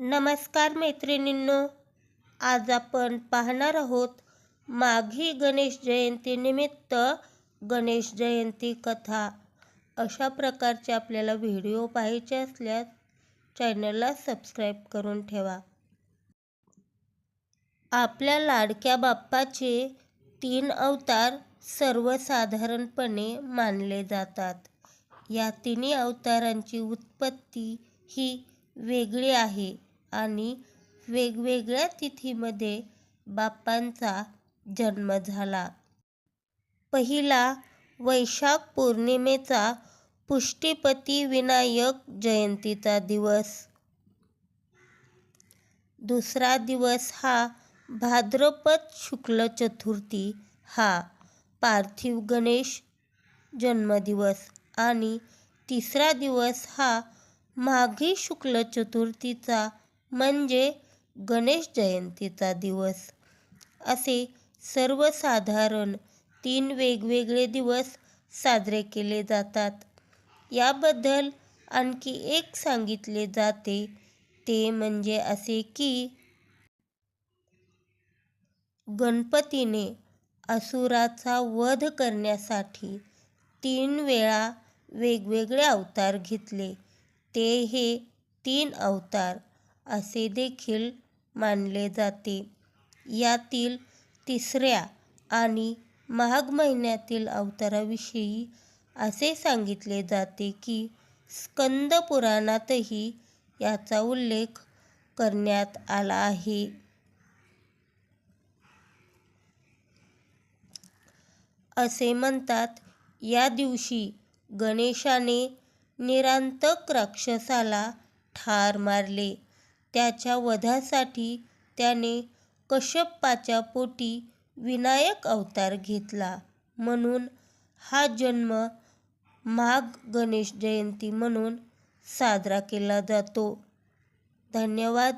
नमस्कार मैत्रिणींनो आज आपण पाहणार आहोत माघी गणेश जयंतीनिमित्त गणेश जयंती कथा. अशा प्रकारचे आपल्याला व्हिडिओ पाहायचे असल्यास चॅनलला सबस्क्राईब करून ठेवा. आपल्या लाडक्या बाप्पाचे तीन अवतार सर्वसाधारणपणे मानले जातात. या तिन्ही अवतारांची उत्पत्ती ही वेगळी आहे. आणि वेगवेगळ्या तिथीमध्ये बाप्पांचा जन्म झाला. पहिला वैशाख पौर्णिमेचा पुष्टीपती विनायक जयंतीचा दिवस. दुसरा दिवस हा भाद्रपद शुक्ल चतुर्थी हा पार्थिव गणेश जन्मदिवस आणि तिसरा दिवस हा माघी शुक्ल चतुर्थीचा म्हणजे गणेश जयंतीचा दिवस. असे सर्वसाधारण तीन वेगवेगळे दिवस साजरे केले जातात. याबद्दल आणखी एक सांगितले जाते ते म्हणजे असे की गणपतीने असुराचा वध करण्यासाठी तीन वेळा वेगवेगळे अवतार घेतले. ते हे तीन अवतार असे देखील मानले जाते. यातील तिसऱ्या आणि माघ महिन्यातील अवताराविषयी असे सांगितले जाते की स्कंद पुराणातही याचा उल्लेख करण्यात आला आहे. असे म्हणतात या दिवशी गणेशाने निरांतक राक्षसाला ठार मारले. त्याच्या वधासाठी त्याने कश्यपाच्या पोटी विनायक अवतार घेतला. म्हणून हा जन्म माघ गणेश जयंती म्हणून साजरा केला जातो. धन्यवाद.